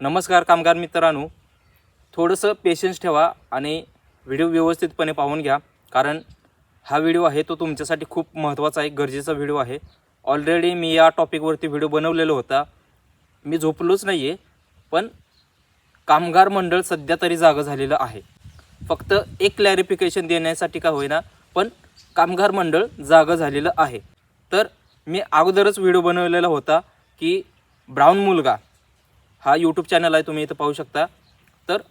नमस्कार कामगार मित्रांनो. थोडंसं पेशन्स ठेवा आणि व्हिडिओ व्यवस्थितपणे पाहून घ्या. कारण हा व्हिडिओ आहे तो तुमच्यासाठी खूप महत्त्वाचा आहे गरजेचा व्हिडिओ आहे. ऑलरेडी मी या टॉपिकवरती व्हिडिओ बनवलेला होता. मी झोपलोच नाही आहे पण कामगार मंडळ सध्या तरी जागं झालेलं आहे. फक्त एक क्लॅरिफिकेशन देण्यासाठी का होईना पण कामगार मंडळ जागं झालेलं आहे. तर मी अगोदरच व्हिडिओ बनवलेला होता की ब्राऊन मुलगा हा यूट्यूब चॅनल आहे तुम्ही इथं पाहू शकता. तर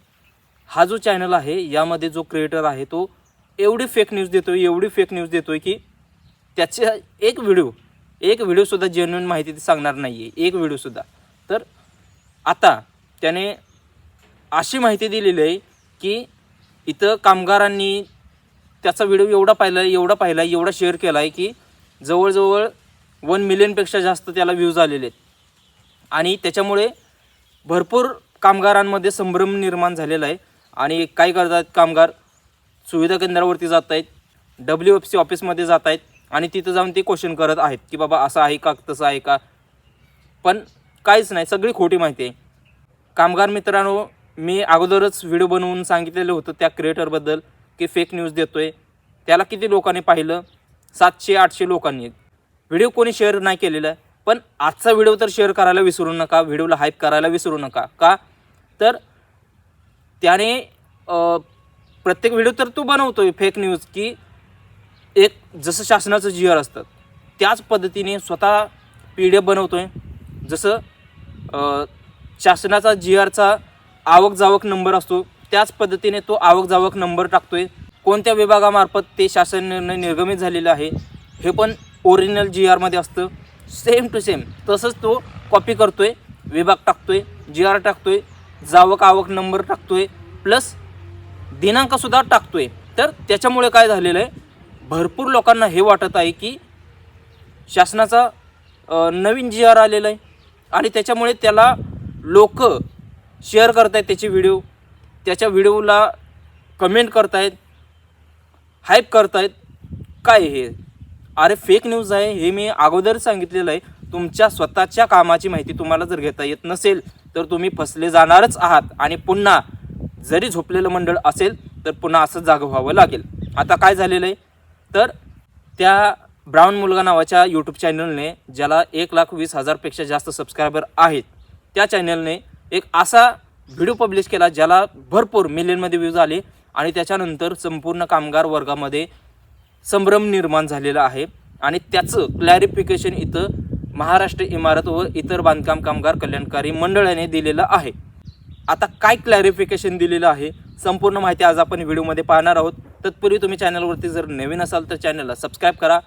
हा जो चॅनल आहे यामध्ये जो क्रिएटर आहे तो एवढी फेक न्यूज देतो आहे एवढी फेक न्यूज देतो आहे की त्याचे एक व्हिडिओ एक व्हिडिओसुद्धा जेन्युन माहिती ते सांगणार नाही आहे एक व्हिडिओसुद्धा तर आता त्याने अशी माहिती दिलेली आहे की इथं कामगारांनी त्याचा व्हिडिओ एवढा पाहिला एवढा पाहिला एवढा शेअर केला आहे की जवळजवळ वन मिलियनपेक्षा जास्त त्याला व्ह्यूज आलेले आहेत. आणि त्याच्यामुळे भरपूर कामगारांमध्ये संभ्रम निर्माण झालेला आहे. आणि काय करतात कामगार सुविधा केंद्रावरती जात आहेत डब्ल्यू एफ सी ऑफिसमध्ये जात आहेत आणि तिथं जाऊन ते क्वेश्चन करत आहेत की बाबा असं आहे का तसं आहे का? पण काहीच नाही सगळी खोटी माहिती आहे. कामगार मित्रांनो मी अगोदरच व्हिडिओ बनवून सांगितलेलं होतं त्या क्रिएटरबद्दल की फेक न्यूज देतो आहे त्याला किती लोकांनी पाहिलं? सातशे आठशे लोकांनी. व्हिडिओ कोणी शेअर नाही केलेला. आहे पण आजचा व्हिडिओ तर शेअर करायला विसरू नका व्हिडिओला हाईप करायला विसरू नका. का? तर त्याने प्रत्येक व्हिडिओ तर तू बनवतो फेक न्यूज की एक जसं शासनाचं जी आर असतं त्याच पद्धतीने स्वतः पी डी एफ बनवतो आहे जसं शासनाचा जी आरचा आवक जावक नंबर असतो त्याच पद्धतीने तो आवक जावक नंबर टाकतो आहे कोणत्या विभागामार्फत ते शासन निर्णय निर्गमित झालेला आहे हे पण ओरिजिनल जी आरमध्ये असतं. Same to same. तसंच तो कॉपी करतो आहे विभाग टाकतो आहे जी आर टाकतो आहे जावक आवक नंबर टाकतो आहे प्लस दिनांकसुद्धा टाकतो आहे तर त्याच्यामुळे काय झालेलं आहे भरपूर लोकांना हे वाटत आहे की शासनाचा नवीन जी आर आलेला आहे. आणि त्याच्यामुळे त्याला लोक शेअर करत आहेत त्याचे व्हिडिओ त्याच्या व्हिडिओला कमेंट करतायत हाईप करतायत. काय हे? अरे फेक न्यूज आहे हे मी अगोदर सांगितलेलं आहे. तुमच्या स्वतःच्या कामाची माहिती तुम्हाला जर घेता येत नसेल तर तुम्ही फसले जाणारच आहात. आणि पुन्हा जरी झोपलेलं मंडळ असेल तर पुन्हा असं जागं व्हावं लागेल. आता काय झालेलं आहे? तर त्या ब्राऊन मुलगा नावाच्या यूट्यूब चॅनलने ज्याला एक लाख वीस हजारपेक्षा जास्त सबस्क्रायबर आहेत त्या चॅनलने एक असा व्हिडिओ पब्लिश केला ज्याला भरपूर मिलियनमध्ये व्ह्यूज आले. आणि त्याच्यानंतर संपूर्ण कामगार वर्गामध्ये संभ्रम निर्माण झालेला आहे. आणि त्याचं क्लॅरिफिकेशन इथं महाराष्ट्र इमारत व इतर बांधकाम कामगार कल्याणकारी मंडळाने दिलेलं आहे. आता काय क्लॅरिफिकेशन दिलेलं आहे? संपूर्ण माहिती आज आपण व्हिडिओमध्ये पाहणार आहोत. तत्पूर्वी तुम्ही चॅनलवरती जर नवीन असाल तर चॅनलला सबस्क्राईब करा.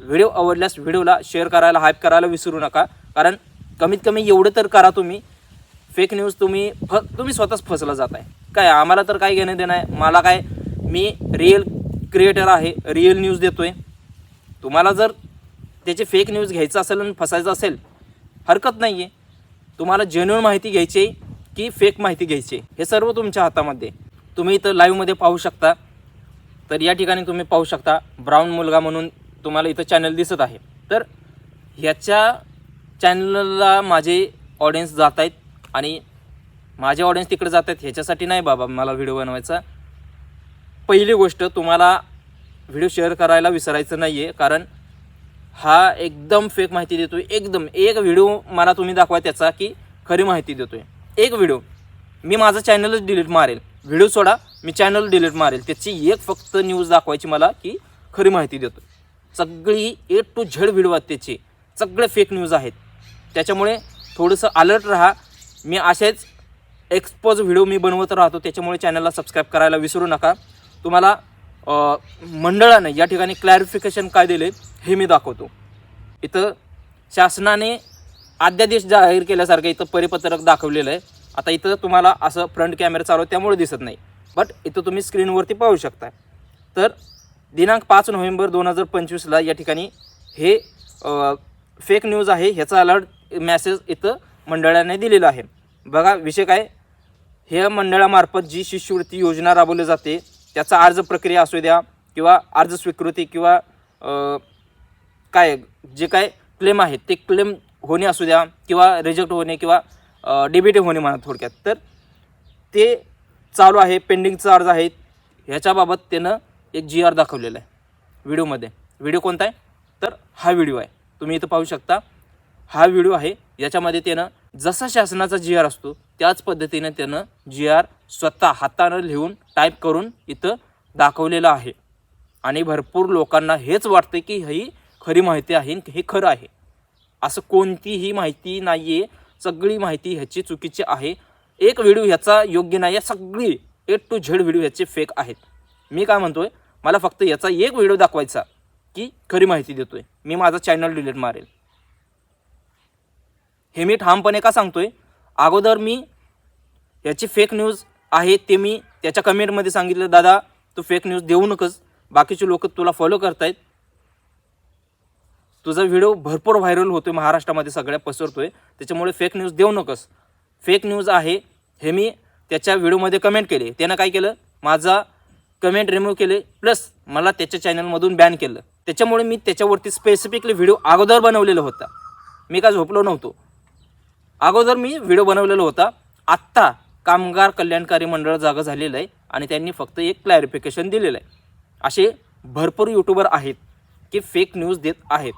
व्हिडिओ आवडल्यास व्हिडिओला शेअर करायला हाईप करायला विसरू नका. कारण कमीत कमी एवढं तर करा तुम्ही. फेक न्यूज तुम्ही फ तुम्ही स्वतःच फसला जात आहे काय आम्हाला तर काय घेणं देणं आहे? मला काय मी रिअल क्रिएटर आहे रिअल न्यूज देतो आहे तुम्हाला जर त्याचे फेक न्यूज घ्यायचं असेल आणि फसायचं असेल हरकत नाही आहे तुम्हाला जेन्युइन माहिती घ्यायची आहे की फेक माहिती घ्यायची आहे हे सर्व तुमच्या हातामध्ये. तुम्ही इथं लाईव्हमध्ये पाहू शकता. तर या ठिकाणी तुम्ही पाहू शकता ब्राऊन मुलगा म्हणून तुम्हाला इथं चॅनल दिसत आहे. तर ह्याच्या चॅनलला माझे ऑडियन्स जात आहेत आणि माझे ऑडियन्स तिकडे जात आहेत ह्याच्यासाठी नाही बाबा मला व्हिडिओ बनवायचा. पहिली गोष्ट तुम्हाला व्हिडिओ शेअर करायला विसरायचं नाही आहे कारण हा एकदम फेक माहिती देतो आहे एकदम. एक व्हिडिओ मला तुम्ही दाखवा त्याचा की खरी माहिती देतो आहे एक व्हिडिओ मी माझं चॅनलच डिलीट मारेल. व्हिडिओ सोडा मी चॅनल डिलीट मारेल. त्याची एक फक्त न्यूज दाखवायची मला की खरी माहिती देतो सगळी ए टू झेड व्हिडिओ आहेत त्याचे. सगळे फेक न्यूज आहेत. त्याच्यामुळे थोडंसं अलर्ट राहा. मी असेच एक्सपोज व्हिडिओ मी बनवत राहतो. त्याच्यामुळे चॅनलला सबस्क्राईब करायला विसरू नका. तुम्हाला मंडळाने या ठिकाणी क्लॅरिफिकेशन काय दिले हे मी दाखवतो. इथं शासनाने अध्यादेश जाहीर केल्यासारखं इथं परिपत्रक दाखवलेलं आहे. आता इथं तुम्हाला असं फ्रंट कॅमेरा चालू त्यामुळे दिसत नाही. बट इथं तुम्ही स्क्रीनवरती पाहू शकता. तर दिनांक पाच नोव्हेंबर दोन हजार पंचवीसला या ठिकाणी हे फेक न्यूज आहे ह्याचा अलर्ट मॅसेज इथं मंडळाने दिलेला आहे. बघा विषय काय? ह्या मंडळामार्फत जी शिष्यवृत्ती योजना राबवली जाते त्याचा अर्ज प्रक्रिया असू द्या किंवा अर्ज स्वीकृती किंवा काय जे काय क्लेम आहेत ते क्लेम होणे असू द्या किंवा रिजेक्ट होणे किंवा डी होणे म्हणा थोडक्यात. तर ते चालू आहे पेंडिंगचा अर्ज आहे. ह्याच्याबाबत त्यानं एक जी आर दाखवलेला आहे व्हिडिओमध्ये. व्हिडिओ कोणता आहे? तर हा व्हिडिओ आहे. तुम्ही इथं पाहू शकता. हा व्हिडिओ आहे. याच्यामध्ये त्यानं जसा शासनाचा जी आर असतो त्याच पद्धतीनं त्यानं जी आर स्वतः हातानं लिहून टाईप करून इथं दाखवलेलं आहे. आणि भरपूर लोकांना हेच वाटतं की ही खरी माहिती आहे हे खरं आहे. असं कोणतीही माहिती नाही आहे सगळी माहिती ह्याची चुकीची आहे. एक व्हिडिओ ह्याचा योग्य नाही आहे सगळी ए टू झेड व्हिडिओ ह्याचे फेक आहेत. मी काय म्हणतो आहे मला फक्त याचा एक व्हिडिओ दाखवायचा की खरी माहिती देतो आहे मी माझा चॅनल डिलीट मारेल. हे मी ठामपणे का सांगतोय? अगोदर मी याची फेक न्यूज आहे ते मी त्याच्या कमेंटमध्ये सांगितलं दादा तू फेक न्यूज देऊ नकोस. बाकीचे लोक तुला फॉलो करतायत. तुझा व्हिडिओ भरपूर व्हायरल होतोय महाराष्ट्रामध्ये सगळ्या पसरतोय. त्याच्यामुळे फेक न्यूज देऊ नकोस. फेक न्यूज आहे हे मी त्याच्या व्हिडिओमध्ये कमेंट केले. त्यानं काय केलं? माझा कमेंट रिमूव्ह केले प्लस मला त्याच्या चॅनलमधून बॅन केलं. त्याच्यामुळे मी त्याच्यावरती स्पेसिफिकली व्हिडिओ अगोदर बनवलेला होता. मी काय झोपलो नव्हतो? अगोदर मी व्हिडिओ बनवलेला होता. आत्ता कामगार कल्याणकारी मंडळ जागा झालेलं आहे आणि त्यांनी फक्त एक क्लॅरिफिकेशन दिलेलं आहे. असे भरपूर यूट्यूबर आहेत की फेक न्यूज देत आहेत.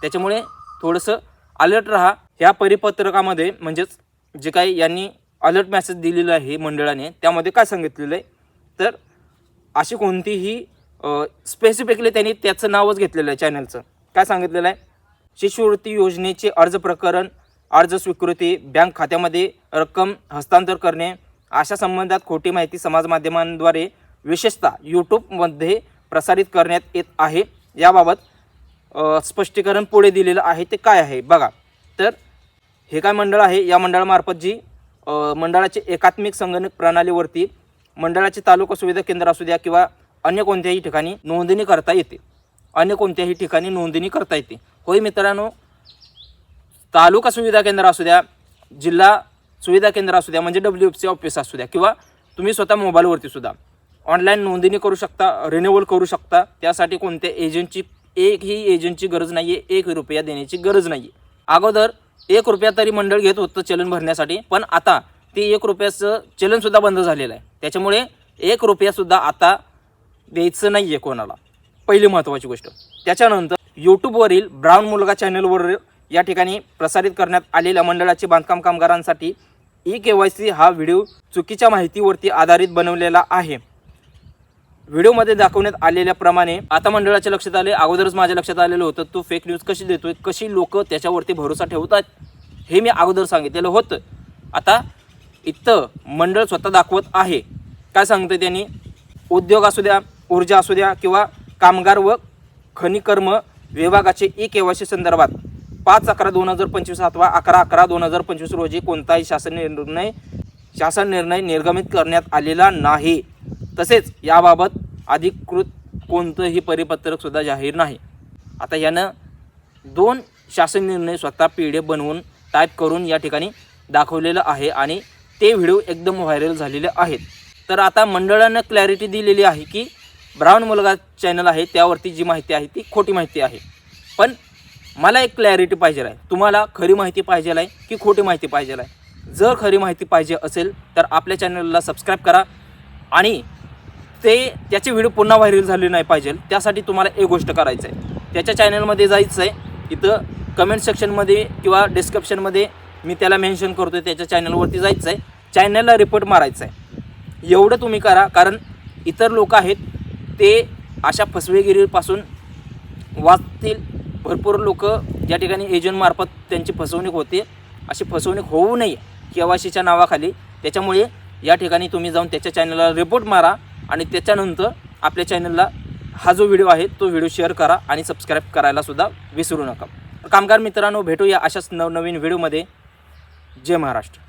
त्याच्यामुळे थोडंसं अलर्ट राहा. ह्या परिपत्रकामध्ये म्हणजेच जे काही यांनी अलर्ट मॅसेज दिलेलं आहे मंडळाने त्यामध्ये काय सांगितलेलं आहे? तर अशी कोणतीही स्पेसिफिकली त्यांनी त्याचं नावच घेतलेलं आहे चॅनलचं काय सांगितलेलं आहे? शिष्यवृत्ती योजनेचे अर्ज प्रकरण अर्ज स्वीकृती बँक खात्यामध्ये रक्कम हस्तांतर करणे अशा संबंधात खोटी माहिती समाजमाध्यमांद्वारे विशेषतः यूट्यूबमध्ये प्रसारित करण्यात येत आहे. याबाबत स्पष्टीकरण पुढे दिलेलं आहे ते काय आहे? बघा. तर हे काय मंडळ आहे? या मंडळामार्फत जी मंडळाची एकात्मिक संगणक प्रणालीवरती मंडळाचे तालुका सुविधा केंद्र असू द्या किंवा अन्य कोणत्याही ठिकाणी नोंदणी करता येते. अन्य कोणत्याही ठिकाणी नोंदणी करता येते. होय मित्रांनो तालुका सुविधा केंद्र असू द्या जिल्हा सुविधा केंद्र असू द्या म्हणजे डब्ल्यू एफ सी ऑफिस असू द्या किंवा तुम्ही स्वतः मोबाईलवरती सुद्धा. ऑनलाईन नोंदणी करू शकता रिन्युअल करू शकता त्यासाठी कोणत्या एजंटची एकही एजंटची गरज नाही आहे एक रुपया देण्याची गरज नाही आहे अगोदर एक रुपया तरी मंडळ घेत होतं चलन भरण्यासाठी पण आता ते एक रुपयाचं चलनसुद्धा बंद झालेलं आहे. त्याच्यामुळे एक रुपयासुद्धा आता द्यायचं नाही आहे कोणाला. पहिली महत्त्वाची गोष्ट. त्याच्यानंतर यूट्यूबवरील ब्राऊन मुलगा चॅनलवर या ठिकाणी प्रसारित करण्यात आलेल्या मंडळाचे बांधकाम कामगारांसाठी ई के वाय सी हा व्हिडिओ चुकीच्या माहितीवरती आधारित बनवलेला आहे. व्हिडिओमध्ये दाखवण्यात आलेल्याप्रमाणे आता मंडळाच्या लक्षात आले अगोदरच माझ्या लक्षात आलेलं होतं तो फेक न्यूज कशी देतोय कशी लोक त्याच्यावरती भरोसा ठेवतात हे मी अगोदर सांगितलेलं होतं. आता इथं मंडळ स्वतः दाखवत आहे. काय सांगतं त्यांनी? उद्योग असू द्या ऊर्जा असू द्या किंवा कामगार व खनिकर्म विभागाचे ई के वाय सी संदर्भात पाच अकरा दोन हजार पंचवीस अथवा अकरा अकरा दोन हजार पंचवीस रोजी कोणताही शासन निर्णय शासन निर्णय निर्गमित करण्यात आलेला नाही. तसेच याबाबत अधिकृत कोणतंही परिपत्रक सुद्धा जाहीर नाही. आता यानं दोन शासन निर्णय स्वतः पी डी एफ बनवून टाईप करून या ठिकाणी दाखवलेलं आहे आणि ते व्हिडिओ एकदम व्हायरल झालेले आहेत. तर आता मंडळानं क्लॅरिटी दिलेली आहे की ब्राऊन मुलगा चॅनल आहे त्यावरती जी माहिती आहे ती खोटी माहिती आहे. पण मला एक क्लॅरिटी पाहिजे आहे. तुम्हाला खरी माहिती पाहिजे आहे की खोटी माहिती पाहिजे आहे? जर खरी माहिती पाहिजे असेल तर आपल्या चॅनलला सबस्क्राईब करा आणि ते त्याचे व्हिडिओ पुन्हा व्हायरल झाले नाही पाहिजे त्यासाठी तुम्हाला एक गोष्ट करायचं आहे. त्याच्या चॅनलमध्ये जायचं आहे इथं कमेंट सेक्शनमध्ये किंवा डिस्क्रिप्शनमध्ये मी त्याला मेन्शन करतो आहे त्याच्या चॅनलवरती जायचं आहे. चॅनलला रिपोर्ट मारायचं आहे. एवढं तुम्ही करा कारण इतर लोक आहेत ते अशा फसवेगिरीपासून वाचतील भरपूर लोक ज्या ठिकाणी एजंटमार्फत त्यांची फसवणूक होते अशी फसवणूक होऊ नये केवाशीच्या नावाखाली. त्याच्यामुळे या ठिकाणी तुम्ही जाऊन त्याच्या चॅनलला रिपोर्ट मारा आणि त्याच्यानंतर आपल्या चॅनलला हा जो व्हिडिओ आहे तो व्हिडिओ शेअर करा आणि सबस्क्राईब करायलासुद्धा विसरू नका. कामगार मित्रांनो भेटूया अशाच नवनवीन व्हिडिओमध्ये जय महाराष्ट्र.